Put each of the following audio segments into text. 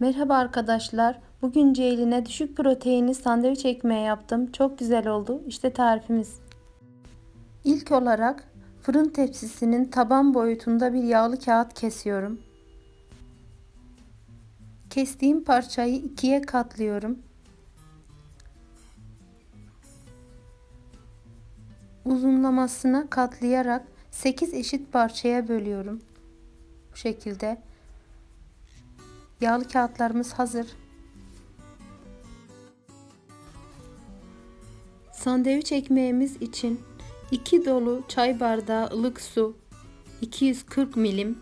Merhaba arkadaşlar. Bugün Ceylin'e düşük proteinli sandviç ekmeği yaptım. Çok güzel oldu. İşte tarifimiz. İlk olarak fırın tepsisinin taban boyutunda bir yağlı kağıt kesiyorum. Kestiğim parçayı ikiye katlıyorum. Uzunlamasına katlayarak 8 eşit parçaya bölüyorum. Bu şekilde. Yağlı kağıtlarımız hazır. Sandviç ekmeğimiz için 2 dolu çay bardağı ılık su, 240 milim,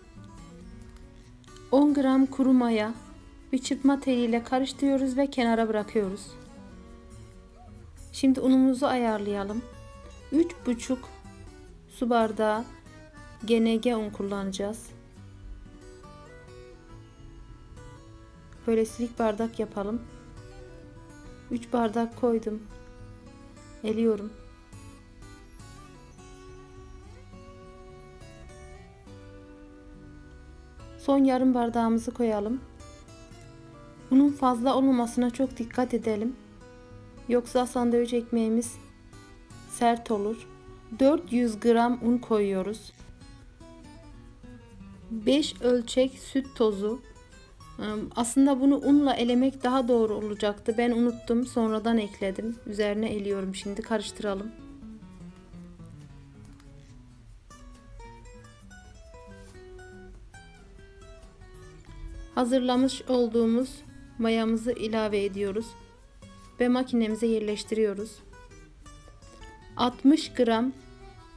10 gram kuru maya bir çırpma teliyle karıştırıyoruz ve kenara bırakıyoruz. Şimdi unumuzu ayarlayalım. 3,5 su bardağı GNG un kullanacağız. Böyle silik bardak yapalım. 3 bardak koydum. Eliyorum. Son yarım bardağımızı koyalım. Unun fazla olmamasına çok dikkat edelim. Yoksa sandviç ekmeğimiz sert olur. 400 gram un koyuyoruz. 5 ölçek süt tozu. Aslında bunu unla elemek daha doğru olacaktı. Ben unuttum. Sonradan ekledim. Üzerine eliyorum şimdi. Karıştıralım. Hazırlamış olduğumuz mayamızı ilave ediyoruz ve makinemize yerleştiriyoruz. 60 gram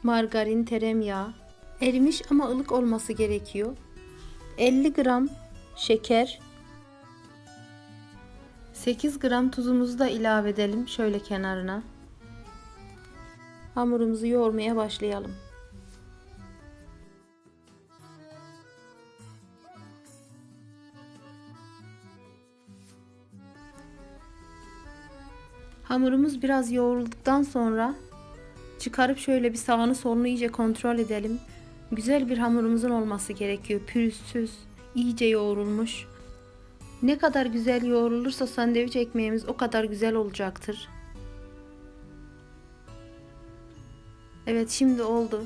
margarin tereyağı erimiş ama ılık olması gerekiyor. 50 gram şeker 8 gram tuzumuzu da ilave edelim şöyle kenarına. Hamurumuzu yoğurmaya başlayalım. Hamurumuz biraz yoğrulduktan sonra çıkarıp şöyle bir sağını solunu iyice kontrol edelim. Güzel bir hamurumuzun olması gerekiyor. Pürüzsüz, iyice yoğrulmuş. Ne kadar güzel yoğrulursa sandviç ekmeğimiz o kadar güzel olacaktır. Evet şimdi oldu.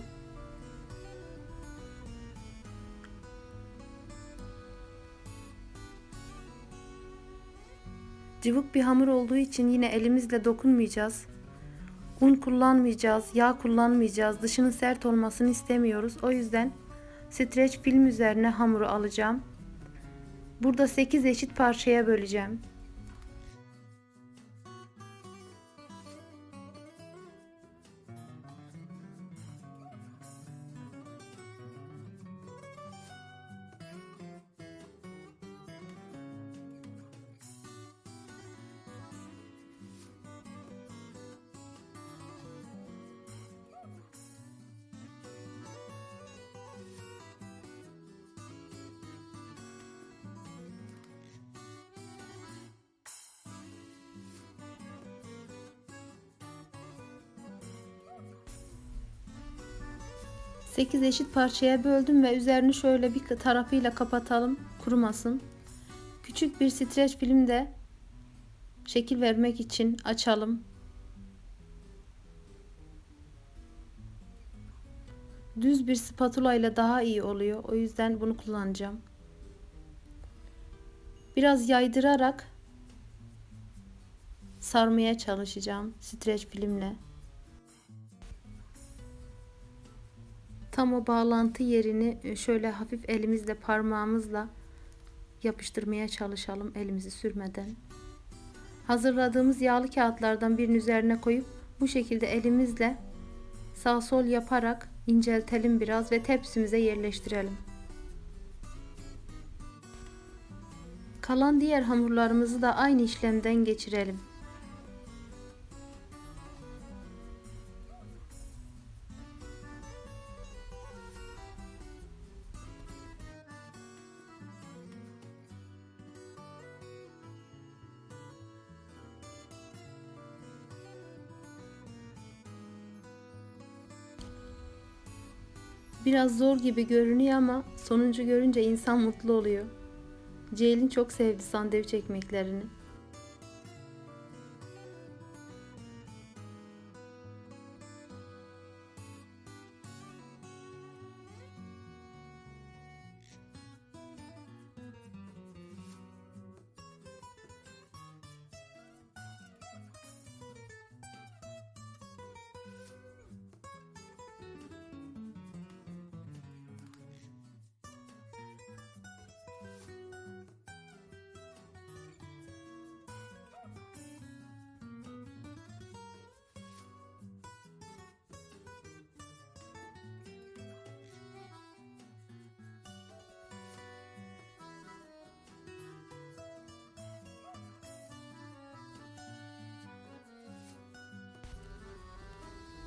Cıvık bir hamur olduğu için yine elimizle dokunmayacağız. Un kullanmayacağız, yağ kullanmayacağız. Dışının sert olmasını istemiyoruz. O yüzden streç film üzerine hamuru alacağım. Burada 8 eşit parçaya böleceğim. Sekiz eşit parçaya böldüm ve üzerini şöyle bir tarafıyla kapatalım kurumasın. Küçük bir streç film de şekil vermek için açalım. Düz bir spatula ile daha iyi oluyor. O yüzden bunu kullanacağım. Biraz yaydırarak sarmaya çalışacağım streç filmle. Tam o bağlantı yerini şöyle hafif elimizle parmağımızla yapıştırmaya çalışalım elimizi sürmeden. Hazırladığımız yağlı kağıtlardan birinin üzerine koyup bu şekilde elimizle sağ sol yaparak inceltelim biraz ve tepsimize yerleştirelim. Kalan diğer hamurlarımızı da aynı işlemden geçirelim. Biraz zor gibi görünüyor ama sonucu görünce insan mutlu oluyor. Ceylin çok sevdi sandviç ekmeklerini.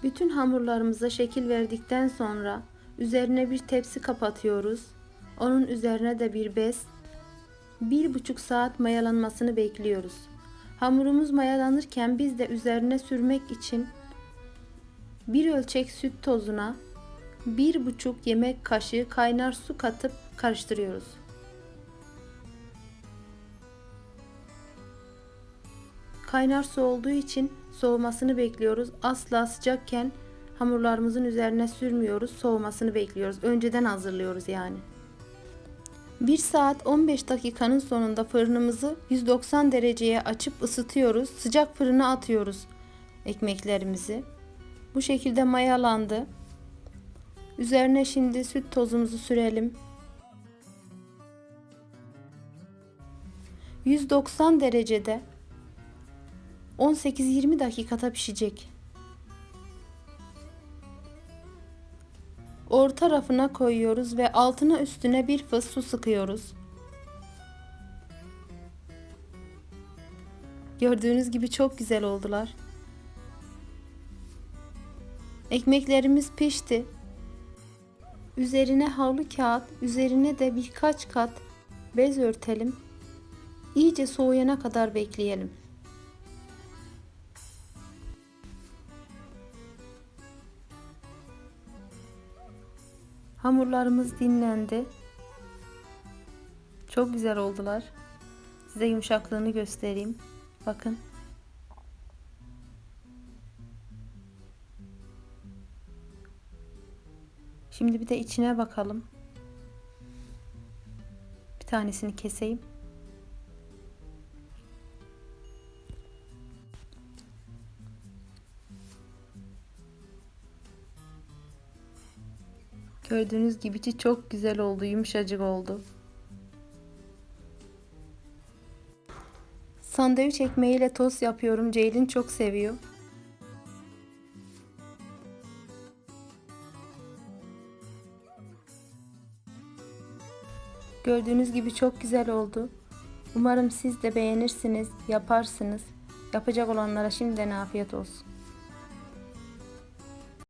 Bütün hamurlarımıza şekil verdikten sonra üzerine bir tepsi kapatıyoruz. Onun üzerine de bir bez. Bir buçuk saat mayalanmasını bekliyoruz. Hamurumuz mayalanırken biz de üzerine sürmek için bir ölçek süt tozuna bir buçuk yemek kaşığı kaynar su katıp karıştırıyoruz. Kaynar su olduğu için soğumasını bekliyoruz. Asla sıcakken hamurlarımızın üzerine sürmüyoruz. Soğumasını bekliyoruz. Önceden hazırlıyoruz yani. 1 saat 15 dakikanın sonunda fırınımızı 190 dereceye açıp ısıtıyoruz. Sıcak fırına atıyoruz ekmeklerimizi. Bu şekilde mayalandı. Üzerine şimdi süt tozumuzu sürelim. 190 derecede 18-20 dakikada pişecek. Orta rafına koyuyoruz ve altına üstüne bir fıs su sıkıyoruz. Gördüğünüz gibi çok güzel oldular. Ekmeklerimiz pişti. Üzerine havlu kağıt, üzerine de birkaç kat bez örtelim. İyice soğuyana kadar bekleyelim. Hamurlarımız dinlendi. Çok güzel oldular. Size yumuşaklığını göstereyim. Bakın. Şimdi bir de içine bakalım. Bir tanesini keseyim. Gördüğünüz gibi içi çok güzel oldu, yumuşacık oldu. Sandviç ekmeğiyle tost yapıyorum. Ceylin çok seviyor. Gördüğünüz gibi çok güzel oldu. Umarım siz de beğenirsiniz, yaparsınız. Yapacak olanlara şimdiden afiyet olsun.